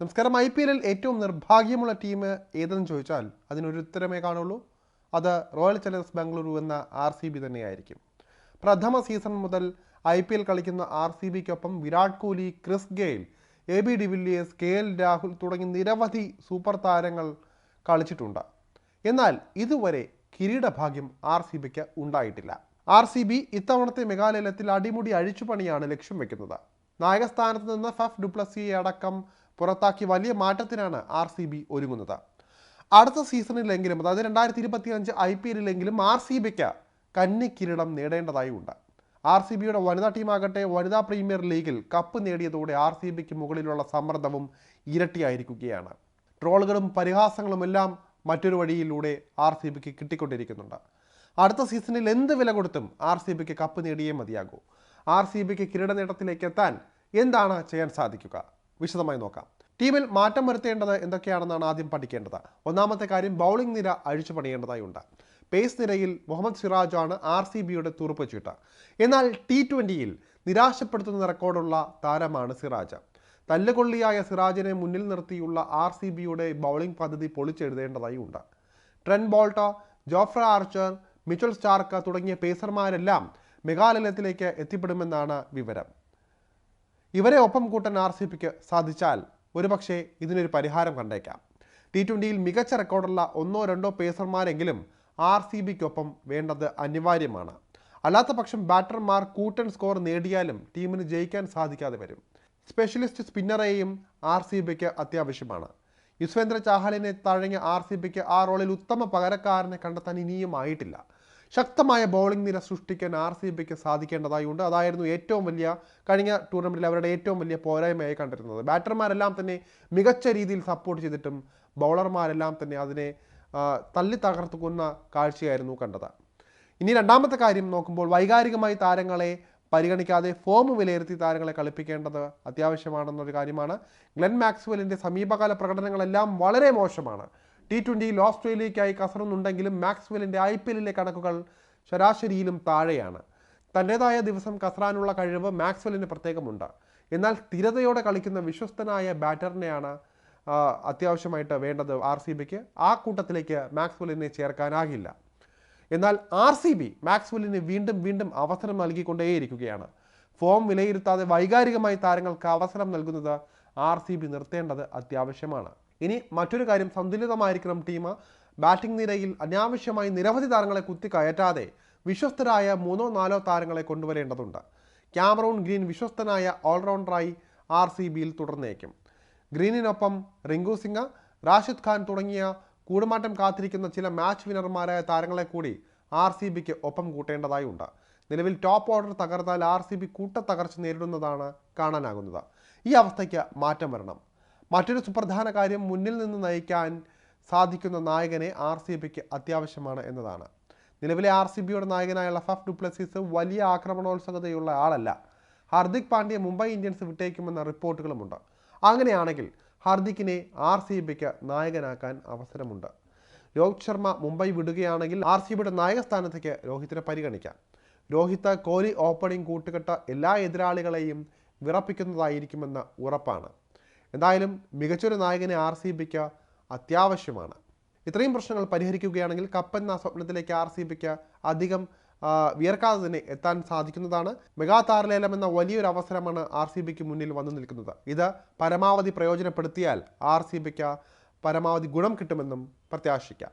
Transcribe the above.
നമസ്കാരം. I P എല്ലിൽ ഏറ്റവും നിർഭാഗ്യമുള്ള ടീം ഏതെന്ന് ചോദിച്ചാൽ അതിനൊരു ഉത്തരമേ കാണുള്ളൂ. അത് റോയൽ ചലഞ്ചേഴ്സ് ബാംഗ്ലൂരു എന്ന ആർ സി ബി തന്നെയായിരിക്കും. പ്രഥമ സീസൺ മുതൽ ഐ പി എൽ കളിക്കുന്ന R C ബിക്കൊപ്പം Virat Kohli Chris Gayle A B de Villiers K L Rahul തുടങ്ങി നിരവധി സൂപ്പർ താരങ്ങൾ കളിച്ചിട്ടുണ്ട്. എന്നാൽ ഇതുവരെ കിരീടഭാഗ്യം ആർ സി ബിക്ക് ഉണ്ടായിട്ടില്ല. ആർ സി ബി ഇത്തവണത്തെ മെഘാലയത്തിൽ അടിമുടി അഴിച്ചുപണിയാണ് ലക്ഷ്യം വെക്കുന്നത്. നായകസ്ഥാനത്ത് നിന്ന് ഫഫ് ഡുപ്ലസിയെ അടക്കം പുറത്താക്കി വലിയ മാറ്റത്തിനാണ് ആർ സി ബി ഒരുങ്ങുന്നത്. അടുത്ത സീസണിലെങ്കിലും അതായത് രണ്ടായിരത്തി ഇരുപത്തി അഞ്ച് ഐ പി എല്ലിലെങ്കിലും ആർ സി ബിക്ക് കന്നി കിരീടം നേടേണ്ടതായി ഉണ്ട് ആർ സി ബിയുടെ വനിതാ ടീമാകട്ടെ വനിതാ പ്രീമിയർ ലീഗിൽ കപ്പ് നേടിയതോടെ ആർ സി ബിക്ക് മുകളിലുള്ള സമ്മർദ്ദവും ഇരട്ടിയായിരിക്കുകയാണ്. ട്രോളുകളും പരിഹാസങ്ങളും എല്ലാം മറ്റൊരു വഴിയിലൂടെ ആർ സി ബിക്ക് കിട്ടിക്കൊണ്ടിരിക്കുന്നുണ്ട്. അടുത്ത സീസണിൽ എന്ത് വില കൊടുത്തും ആർ സി ബിക്ക് കപ്പ് നേടിയേ മതിയാകൂ. ആർ സി ബിക്ക് കിരീട നേട്ടത്തിലേക്ക് എത്താൻ എന്താണ് ചെയ്യാൻ സാധിക്കുക? വിശദമായി നോക്കാം. ടീമിൽ മാറ്റം വരുത്തേണ്ടത് എന്തൊക്കെയാണെന്നാണ് ആദ്യം പഠിക്കേണ്ടത്. ഒന്നാമത്തെ കാര്യം ബൗളിംഗ് നിര അഴിച്ചു പണിയേണ്ടതായി ഉണ്ട് പേസ് നിരയിൽ മുഹമ്മദ് സിറാജാണ് ആർ സി ബിയുടെ തുറുപ്പ് ചീട്ട്. എന്നാൽ ടി ട്വന്റിയിൽ നിരാശപ്പെടുത്തുന്ന റെക്കോർഡുള്ള താരമാണ് സിറാജ്. തല്ലുകൊള്ളിയായ സിറാജിനെ മുന്നിൽ നിർത്തിയുള്ള ആർ സി ബിയുടെ ബൗളിംഗ് പദ്ധതി പൊളിച്ചെഴുതേണ്ടതായി ഉണ്ട് Trent Boult Jofra Archer Mitchell Starc തുടങ്ങിയ പേസർമാരെല്ലാം മെഗാലയത്തിലേക്ക് എത്തിപ്പെടുമെന്നാണ് വിവരം. ഇവരെ ഒപ്പം കൂട്ടാൻ ആർ സി പിക്ക് സാധിച്ചാൽ ഒരുപക്ഷെ ഇതിനൊരു പരിഹാരം കണ്ടേക്കാം. ടി ട്വന്റിയിൽ മികച്ച റെക്കോർഡുള്ള ഒന്നോ രണ്ടോ പേസർമാരെങ്കിലും ആർ സി ബിക്കൊപ്പം വേണ്ടത് അനിവാര്യമാണ്. അല്ലാത്ത പക്ഷം ബാറ്റർമാർ കൂട്ടൻ സ്കോർ നേടിയാലും ടീമിന് ജയിക്കാൻ സാധിക്കാതെ വരും. സ്പെഷ്യലിസ്റ്റ് സ്പിന്നറെയും ആർ സി ബിക്ക് അത്യാവശ്യമാണ്. യുസ്വേന്ദ്ര ചാഹലിനെ തഴങ്ങിയ ആർ സി ബിക്ക് ആ റോളിൽ ഉത്തമ പകരക്കാരനെ കണ്ടെത്താൻ ഇനിയും ആയിട്ടില്ല. ശക്തമായ ബൗളിംഗ് നിര സൃഷ്ടിക്കാൻ ആർ സി ബിക്ക് സാധിക്കേണ്ടതായുണ്ട്. അതായിരുന്നു ഏറ്റവും വലിയ കഴിഞ്ഞ ടൂർണമെന്റിൽ അവരുടെ ഏറ്റവും വലിയ പോരായ്മയായി കണ്ടിരുന്നത്. ബാറ്റർമാരെല്ലാം തന്നെ മികച്ച രീതിയിൽ സപ്പോർട്ട് ചെയ്തിട്ടും ബൗളർമാരെല്ലാം തന്നെ അതിനെ തല്ലി തകർത്തുക്കുന്ന കാഴ്ചയായിരുന്നു കണ്ടത്. ഇനി രണ്ടാമത്തെ കാര്യം നോക്കുമ്പോൾ വൈകാരികമായി താരങ്ങളെ പരിഗണിക്കാതെ ഫോം വിലയിരുത്തി താരങ്ങളെ കളിപ്പിക്കേണ്ടത് അത്യാവശ്യമാണെന്നൊരു കാര്യമാണ്. ഗ്ലെൻ മാക്സ്വെല്ലിന്റെ സമീപകാല പ്രകടനങ്ങളെല്ലാം വളരെ മോശമാണ്. ടി ട്വന്റിയിൽ ഓസ്ട്രേലിയയ്ക്കായി കസറുന്നുണ്ടെങ്കിലും മാക്സ്വെലിന്റെ ഐ പി എല്ലിലെ കണക്കുകൾ ശരാശരിയിലും താഴെയാണ്. തന്റേതായ ദിവസം കസറാനുള്ള കഴിവ് മാക്സ്വെല്ലിന് പ്രത്യേകമുണ്ട്. എന്നാൽ സ്ഥിരതയോടെ കളിക്കുന്ന വിശ്വസ്തനായ ബാറ്ററിനെയാണ് അത്യാവശ്യമായിട്ട് വേണ്ടത് ആർ സി ബിക്ക്. ആ കൂട്ടത്തിലേക്ക് മാക്സ്വെല്ലിനെ ചേർക്കാനാകില്ല. എന്നാൽ ആർ സി ബി മാക്സ്വെല്ലിന് വീണ്ടും വീണ്ടും അവസരം നൽകിക്കൊണ്ടേയിരിക്കുകയാണ്. ഫോം വിലയിരുത്താതെ വൈകാരികമായി താരങ്ങൾക്ക് അവസരം നൽകുന്നത് ആർ സി ബി നിർത്തേണ്ടത് അത്യാവശ്യമാണ്. ഇനി മറ്റൊരു കാര്യം സന്തുലിതമായിരിക്കണം ടീം ബാറ്റിംഗ് നിരയിൽ അനാവശ്യമായി നിരവധി താരങ്ങളെ കുത്തി കയറ്റാതെ വിശ്വസ്തരായ മൂന്നോ നാലോ താരങ്ങളെ കൊണ്ടുവരേണ്ടതുണ്ട്. ക്യാമറൂൺ ഗ്രീൻ വിശ്വസ്തനായ ഓൾറൗണ്ടറായി ആർ സി ബിയിൽ തുടർന്നേക്കും. ഗ്രീനിനൊപ്പം റിങ്കു സിംഗ് റാഷിദ് ഖാൻ തുടങ്ങിയ കൂടുമാറ്റം കാത്തിരിക്കുന്ന ചില മാച്ച് വിനർമാരായ താരങ്ങളെ കൂടി ആർ സി ബിക്ക് ഒപ്പം കൂട്ടേണ്ടതായി ഉണ്ട് നിലവിൽ ടോപ്പ് ഓർഡർ തകർത്താൽ ആർ സി ബി കൂട്ടത്തകർച്ച നേരിടുന്നതാണ് കാണാനാകുന്നത്. ഈ അവസ്ഥയ്ക്ക് മാറ്റം വരണം. മറ്റൊരു സുപ്രധാന കാര്യം മുന്നിൽ നിന്ന് നയിക്കാൻ സാധിക്കുന്ന നായകനെ ആർ സി ബിക്ക് അത്യാവശ്യമാണ് എന്നതാണ്. നിലവിലെ ആർ സി ബിയുടെ നായകനായ ലഫാഫ് ഡുപ്ലസീസ് വലിയ ആക്രമണോത്സുകതയുള്ള ആളല്ല. ഹാർദിക് പാണ്ഡ്യ മുംബൈ ഇന്ത്യൻസ് വിട്ടേക്കുമെന്ന റിപ്പോർട്ടുകളുമുണ്ട്. അങ്ങനെയാണെങ്കിൽ ഹാർദിക്കിനെ ആർ സി ബിക്ക് നായകനാക്കാൻ അവസരമുണ്ട്. രോഹിത് ശർമ്മ മുംബൈ വിടുകയാണെങ്കിൽ ആർ സി ബിയുടെ നായക സ്ഥാനത്തേക്ക് രോഹിത്തിനെ പരിഗണിക്കാം. രോഹിത് കോഹ്ലി ഓപ്പണിംഗ് കൂട്ടുകെട്ട എല്ലാ എതിരാളികളെയും വിറപ്പിക്കുന്നതായിരിക്കുമെന്ന ഉറപ്പാണ്. എന്തായാലും മികച്ചൊരു നായകനെ ആർ സി ബിക്ക് അത്യാവശ്യമാണ്. ഇത്രയും പ്രശ്നങ്ങൾ പരിഹരിക്കുകയാണെങ്കിൽ കപ്പെന്ന സ്വപ്നത്തിലേക്ക് ആർ സി ബിക്ക് അധികം വിയർക്കാതെ തന്നെ എത്താൻ സാധിക്കുന്നതാണ്. മെഗാ താരലേലം എന്ന വലിയൊരു അവസരമാണ് ആർ സി ബിക്ക് മുന്നിൽ വന്നു നിൽക്കുന്നത്. ഇത് പരമാവധി പ്രയോജനപ്പെടുത്തിയാൽ ആർ സി ബിക്ക് പരമാവധി ഗുണം കിട്ടുമെന്നും പ്രത്യാശിക്കാം.